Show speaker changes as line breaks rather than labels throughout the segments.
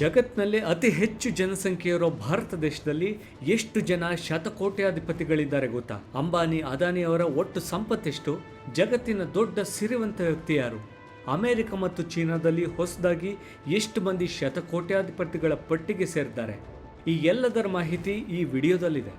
ಜಗತ್ನಲ್ಲಿ ಅತಿ ಹೆಚ್ಚು ಜನಸಂಖ್ಯೆ ಇರೋ ಭಾರತ ದೇಶದಲ್ಲಿ ಎಷ್ಟು ಜನ ಶತಕೋಟ್ಯಾಧಿಪತಿಗಳಿದ್ದಾರೆ ಗೊತ್ತಾ? ಅಂಬಾನಿ, ಅದಾನಿ ಅವರ ಒಟ್ಟು ಸಂಪತ್ತೆಷ್ಟು ಜಗತ್ತಿನ ದೊಡ್ಡ ಸಿರಿವಂತ ವ್ಯಕ್ತಿ ಯಾರು? ಅಮೆರಿಕ ಮತ್ತು ಚೀನಾದಲ್ಲಿ ಹೊಸದಾಗಿ ಎಷ್ಟು ಮಂದಿ ಶತಕೋಟ್ಯಾಧಿಪತಿಗಳ ಪಟ್ಟಿಗೆ ಸೇರಿದ್ದಾರೆ? ಈ ಎಲ್ಲದರ ಮಾಹಿತಿ ಈ ವಿಡಿಯೋದಲ್ಲಿದೆ.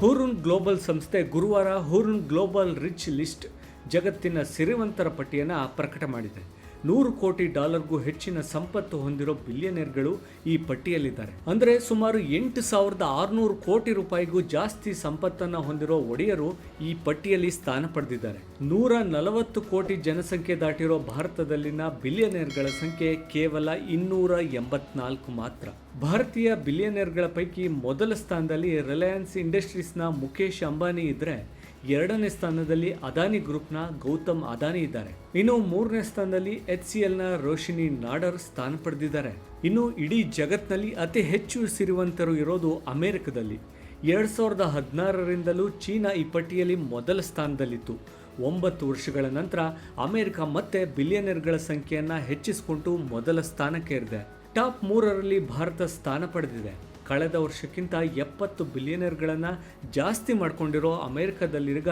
ಹೂರುನ್ ಗ್ಲೋಬಲ್ ಸಂಸ್ಥೆ ಗುರುವಾರ ಹೂರುನ್ ಗ್ಲೋಬಲ್ ರಿಚ್ ಲಿಸ್ಟ್ ಜಗತ್ತಿನ ಸಿರಿವಂತರ ಪಟ್ಟಿಯನ್ನು ಪ್ರಕಟ ಮಾಡಿದೆ. ನೂರು ಕೋಟಿ ಡಾಲರ್ಗೂ ಹೆಚ್ಚಿನ ಸಂಪತ್ತು ಹೊಂದಿರೋ ಬಿಲಿಯನೇರ್ಗಳು ಈ ಪಟ್ಟಿಯಲ್ಲಿದ್ದಾರೆ. ಅಂದರೆ ಸುಮಾರು ಎಂಟು ಸಾವಿರದ ಆರುನೂರು ಕೋಟಿ ರೂಪಾಯಿಗೂ ಜಾಸ್ತಿ ಸಂಪತ್ತನ್ನು ಹೊಂದಿರೋ ಒಡೆಯರು ಈ ಪಟ್ಟಿಯಲ್ಲಿ ಸ್ಥಾನ ಪಡೆದಿದ್ದಾರೆ. ನೂರ ನಲವತ್ತು ಕೋಟಿ ಜನಸಂಖ್ಯೆ ದಾಟಿರೋ ಭಾರತದಲ್ಲಿನ ಬಿಲಿಯನೇರ್ಗಳ ಸಂಖ್ಯೆ ಕೇವಲ ಇನ್ನೂರ ಎಂಬತ್ನಾಲ್ಕು ಮಾತ್ರ. ಭಾರತೀಯ ಬಿಲಿಯನೇರ್ಗಳ ಪೈಕಿ ಮೊದಲ ಸ್ಥಾನದಲ್ಲಿ ರಿಲಯನ್ಸ್ ಇಂಡಸ್ಟ್ರೀಸ್ನ ಮುಖೇಶ್ ಅಂಬಾನಿ ಇದ್ರೆ ಎರಡನೇ ಸ್ಥಾನದಲ್ಲಿ ಅದಾನಿ ಗ್ರೂಪ್ನ ಗೌತಮ್ ಅದಾನಿ ಇದ್ದಾರೆ. ಇನ್ನು ಮೂರನೇ ಸ್ಥಾನದಲ್ಲಿ ಎಚ್ ಸಿ ಎಲ್ನ ರೋಶಿನಿ ನಾಡರ್ ಸ್ಥಾನ ಪಡೆದಿದ್ದಾರೆ. ಇನ್ನು ಇಡೀ ಜಗತ್ನಲ್ಲಿ ಅತಿ ಹೆಚ್ಚು ಸಿರಿವಂತರು ಇರೋದು ಅಮೆರಿಕದಲ್ಲಿ. ಎರಡು ಸಾವಿರದ ಹದಿನಾರರಿಂದಲೂ ಚೀನಾ ಈ ಪಟ್ಟಿಯಲ್ಲಿ ಮೊದಲ ಸ್ಥಾನದಲ್ಲಿತ್ತು. ಒಂಬತ್ತು ವರ್ಷಗಳ ನಂತರ ಅಮೆರಿಕ ಮತ್ತೆ ಬಿಲಿಯನರ್ಗಳ ಸಂಖ್ಯೆಯನ್ನು ಹೆಚ್ಚಿಸಿಕೊಂಡು ಮೊದಲ ಸ್ಥಾನಕ್ಕೇರಿದೆ. ಟಾಪ್ ಮೂರರಲ್ಲಿ ಭಾರತ ಸ್ಥಾನ ಪಡೆದಿದೆ. ಕಳೆದ ವರ್ಷಕ್ಕಿಂತ ಎಪ್ಪತ್ತು ಬಿಲಿಯನರ್ಗಳನ್ನು ಜಾಸ್ತಿ ಮಾಡಿಕೊಂಡಿರೋ ಅಮೆರಿಕದಲ್ಲಿರುಗ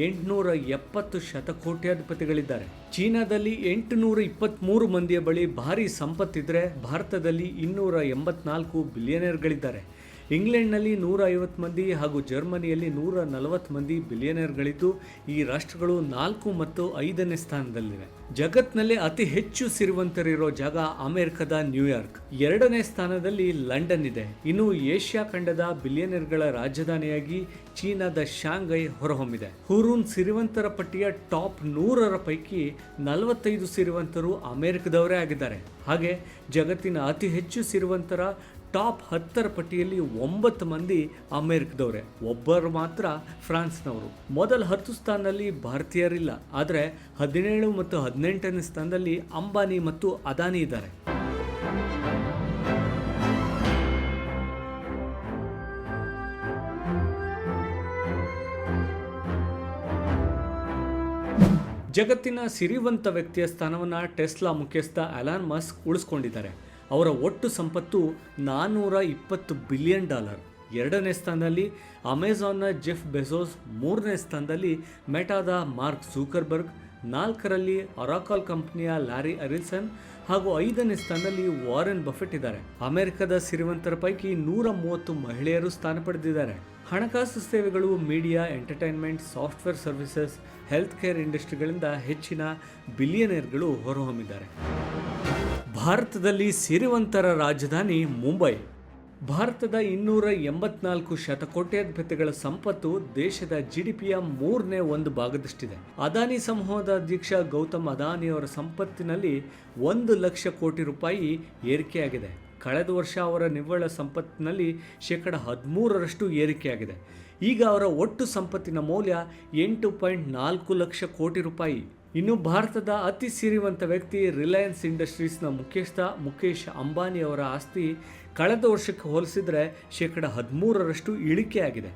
ಎಂಟುನೂರ ಎಪ್ಪತ್ತು ಶತಕೋಟ್ಯಾಧಿಪತಿಗಳಿದ್ದಾರೆ ಚೀನಾದಲ್ಲಿ ಎಂಟುನೂರ ಇಪ್ಪತ್ತ್ಮೂರು ಮಂದಿಯ ಬಳಿ ಭಾರಿ ಸಂಪತ್ತಿದ್ರೆ ಭಾರತದಲ್ಲಿ ಇನ್ನೂರ ಎಂಬತ್ನಾಲ್ಕು ಬಿಲಿಯನರ್ಗಳಿದ್ದಾರೆ ಇಂಗ್ಲೆಂಡ್ನಲ್ಲಿ ನೂರ ಐವತ್ತು ಮಂದಿ ಹಾಗೂ ಜರ್ಮನಿಯಲ್ಲಿ ನೂರ ನಲವತ್ತು ಮಂದಿ ಬಿಲಿಯನರ್ಗಳಿದ್ದು ಈ ರಾಷ್ಟ್ರಗಳು ನಾಲ್ಕು ಮತ್ತು ಐದನೇ ಸ್ಥಾನದಲ್ಲಿವೆ. ಜಗತ್ನಲ್ಲಿ ಅತಿ ಹೆಚ್ಚು ಸಿರಿವಂತರಿರೋ ಜಾಗ ಅಮೆರಿಕದ ನ್ಯೂಯಾರ್ಕ್. ಎರಡನೇ ಸ್ಥಾನದಲ್ಲಿ ಲಂಡನ್ ಇದೆ. ಇನ್ನು ಏಷ್ಯಾ ಖಂಡದ ಬಿಲಿಯನರ್ಗಳ ರಾಜಧಾನಿಯಾಗಿ ಚೀನಾದ ಶಾಂಘೈ ಹೊರಹೊಮ್ಮಿದೆ. ಹುರೂನ್ ಸಿರಿವಂತರ ಪಟ್ಟಿಯ ಟಾಪ್ ನೂರರ ಪೈಕಿ ನಲವತ್ತೈದು ಸಿರಿವಂತರು ಅಮೆರಿಕದವರೇ ಆಗಿದ್ದಾರೆ. ಹಾಗೆ ಜಗತ್ತಿನ ಅತಿ ಹೆಚ್ಚು ಸಿರಿವಂತರ ಟಾಪ್ ಹತ್ತರ ಪಟ್ಟಿಯಲ್ಲಿ ಒಂಬತ್ತು ಮಂದಿ ಅಮೆರಿಕದವರೇ. ಒಬ್ಬರು ಮಾತ್ರ ಫ್ರಾನ್ಸ್ನವರು. ಮೊದಲ ಹತ್ತು ಸ್ಥಾನದಲ್ಲಿ ಭಾರತೀಯರಿಲ್ಲ. ಆದರೆ ಹದಿನೇಳು ಮತ್ತು ಹದಿನೆಂಟನೇ ಸ್ಥಾನದಲ್ಲಿ ಅಂಬಾನಿ ಮತ್ತು ಅದಾನಿ ಇದ್ದಾರೆ. ಜಗತ್ತಿನ ಸಿರಿವಂತ ವ್ಯಕ್ತಿಯ ಸ್ಥಾನವನ್ನು ಟೆಸ್ಲಾ ಮುಖ್ಯಸ್ಥ ಅಲಾನ್ ಮಸ್ಕ್ ಉಳಿಸ್ಕೊಂಡಿದ್ದಾರೆ. ಅವರ ಒಟ್ಟು ಸಂಪತ್ತು ನಾನ್ನೂರ ಇಪ್ಪತ್ತು ಬಿಲಿಯನ್ ಡಾಲರ್. ಎರಡನೇ ಸ್ಥಾನದಲ್ಲಿ ಅಮೆಜಾನ್ನ ಜೆಫ್ ಬೆಸೋಸ್ ಮೂರನೇ ಸ್ಥಾನದಲ್ಲಿ ಮೆಟಾದ ಮಾರ್ಕ್ ಜೂಕರ್ಬರ್ಗ್ ನಾಲ್ಕರಲ್ಲಿ ಅರಾಕಾಲ್ ಕಂಪ್ನಿಯ ಲ್ಯಾರಿ ಅರಿಲ್ಸನ್ ಹಾಗೂ ಐದನೇ ಸ್ಥಾನದಲ್ಲಿ ವಾರೆನ್ ಬಫೆಟ್ ಇದ್ದಾರೆ. ಅಮೆರಿಕದ ಸಿರಿವಂತರ ಪೈಕಿ ನೂರ ಮೂವತ್ತು ಮಹಿಳೆಯರು ಸ್ಥಾನ ಪಡೆದಿದ್ದಾರೆ. ಹಣಕಾಸು ಸೇವೆಗಳು, media, entertainment, software services health care ಇಂಡಸ್ಟ್ರಿಗಳಿಂದ ಹೆಚ್ಚಿನ ಬಿಲಿಯನೇರ್ಗಳು ಹೊರಹೊಮ್ಮಿದ್ದಾರೆ. ಭಾರತದಲ್ಲಿ ಸಿರಿವಂತರ ರಾಜಧಾನಿ ಮುಂಬೈ. ಭಾರತದ ಇನ್ನೂರ ಎಂಬತ್ನಾಲ್ಕು ಶತಕೋಟ್ಯಾಧಿಪತಿಗಳ ಸಂಪತ್ತು ದೇಶದ ಜಿಡಿಪಿಯ ಮೂರನೇ ಒಂದು ಭಾಗದಷ್ಟಿದೆ. ಅದಾನಿ ಸಮೂಹದ ಅಧ್ಯಕ್ಷ ಗೌತಮ್ ಅದಾನಿ ಅವರ ಸಂಪತ್ತಿನಲ್ಲಿ ಒಂದು ಲಕ್ಷ ಕೋಟಿ ರೂಪಾಯಿ ಏರಿಕೆಯಾಗಿದೆ. ಕಳೆದ ವರ್ಷ ಅವರ ನಿವ್ವಳ ಸಂಪತ್ತಿನಲ್ಲಿ ಶೇಕಡ ಹದಿಮೂರರಷ್ಟು ಏರಿಕೆಯಾಗಿದೆ. ಈಗ ಅವರ ಒಟ್ಟು ಸಂಪತ್ತಿನ ಮೌಲ್ಯ ಎಂಟು ಪಾಯಿಂಟ್ ನಾಲ್ಕು ಲಕ್ಷ ಕೋಟಿ ರೂಪಾಯಿ. ಇನ್ನು ಭಾರತದ ಅತಿ ಸಿರಿವಂತ ವ್ಯಕ್ತಿ ರಿಲಯನ್ಸ್ ಇಂಡಸ್ಟ್ರೀಸ್ನ ಮುಖ್ಯಸ್ಥ ಮುಖೇಶ್ ಅಂಬಾನಿ ಅವರ ಆಸ್ತಿ ಕಳೆದ ವರ್ಷಕ್ಕೆ ಹೋಲಿಸಿದರೆ ಶೇಕಡ ಹದಿಮೂರರಷ್ಟು ಇಳಿಕೆಯಾಗಿದೆ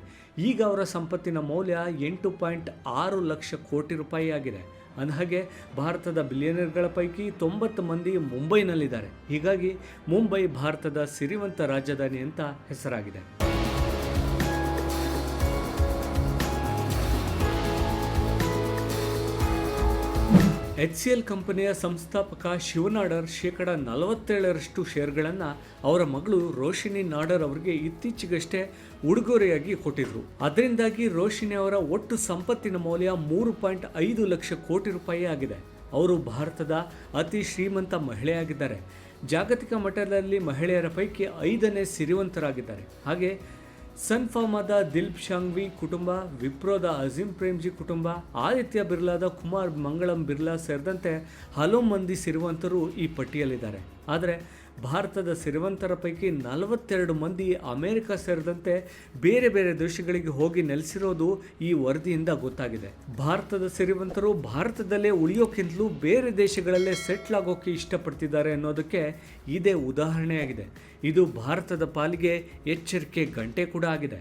ಈಗ ಅವರ ಸಂಪತ್ತಿನ ಮೌಲ್ಯ ಎಂಟು ಪಾಯಿಂಟ್ ಆರು ಲಕ್ಷ ಕೋಟಿ ರೂಪಾಯಿ ಆಗಿದೆ. ಅಂದಹಾಗೆ, ಭಾರತದ ಬಿಲಿಯನರ್ಗಳ ಪೈಕಿ ತೊಂಬತ್ತು ಮಂದಿ ಮುಂಬೈನಲ್ಲಿದ್ದಾರೆ. ಹೀಗಾಗಿ, ಮುಂಬೈ ಭಾರತದ ಸಿರಿವಂತ ರಾಜಧಾನಿ ಅಂತ ಹೆಸರಾಗಿದೆ. ಎಚ್ ಸಿ ಎಲ್ ಕಂಪನಿಯ ಸಂಸ್ಥಾಪಕ ಶಿವನಾಡರ್ ಶೇಕಡ ನಲವತ್ತೇಳರಷ್ಟು ಶೇರ್ಗಳನ್ನು ಅವರ ಮಗಳು ರೋಶಿನಿ ನಾಡರ್ ಅವರಿಗೆ ಇತ್ತೀಚೆಗಷ್ಟೇ ಉಡುಗೊರೆಯಾಗಿ ಕೊಟ್ಟಿದ್ರು. ಅದರಿಂದಾಗಿ ರೋಶಿನಿ ಅವರ ಒಟ್ಟು ಸಂಪತ್ತಿನ ಮೌಲ್ಯ ಮೂರು ಪಾಯಿಂಟ್ ಐದು ಲಕ್ಷ ಕೋಟಿ ರೂಪಾಯಿ ಆಗಿದೆ. ಅವರು ಭಾರತದ ಅತಿ ಶ್ರೀಮಂತ ಮಹಿಳೆಯಾಗಿದ್ದಾರೆ. ಜಾಗತಿಕ ಮಟ್ಟದಲ್ಲಿ ಮಹಿಳೆಯರ ಪೈಕಿ ಐದನೇ ಸಿರಿವಂತರಾಗಿದ್ದಾರೆ. ಹಾಗೆ ಸನ್ಫಾರ್ಮಾದ ದಿಲ್ಪ್ ಶಾಂಗ್ವಿ ಕುಟುಂಬ, ವಿಪ್ರೋದ ಅಜೀಂ ಪ್ರೇಮ್ಜಿ ಕುಟುಂಬ, ಆದಿತ್ಯ ಬಿರ್ಲಾದ ಕುಮಾರ್ ಮಂಗಳಂ ಬಿರ್ಲಾ ಸೇರಿದಂತೆ ಹಲವು ಮಂದಿ ಸಿರಿವಂತರು ಈ ಪಟ್ಟಿಯಲ್ಲಿದ್ದಾರೆ. ಆದರೆ ಭಾರತದ ಸಿರಿವಂತರ ಪೈಕಿ ನಲವತ್ತೆರಡು ಮಂದಿ ಅಮೆರಿಕ ಸೇರಿದಂತೆ ಬೇರೆ ಬೇರೆ ದೇಶಗಳಿಗೆ ಹೋಗಿ ನೆಲೆಸಿರೋದು ಈ ವರದಿಯಿಂದ ಗೊತ್ತಾಗಿದೆ. ಭಾರತದ ಸಿರಿವಂತರು ಭಾರತದಲ್ಲೇ ಉಳಿಯೋಕ್ಕಿಂತಲೂ ಬೇರೆ ದೇಶಗಳಲ್ಲೇ ಸೆಟ್ಲ್ ಆಗೋಕೆ ಇಷ್ಟಪಡ್ತಿದ್ದಾರೆ ಅನ್ನೋದಕ್ಕೆ ಇದೇ ಉದಾಹರಣೆಯಾಗಿದೆ. ಇದು ಭಾರತದ ಪಾಲಿಗೆ ಎಚ್ಚರಿಕೆ ಗಂಟೆ ಕೂಡ ಆಗಿದೆ.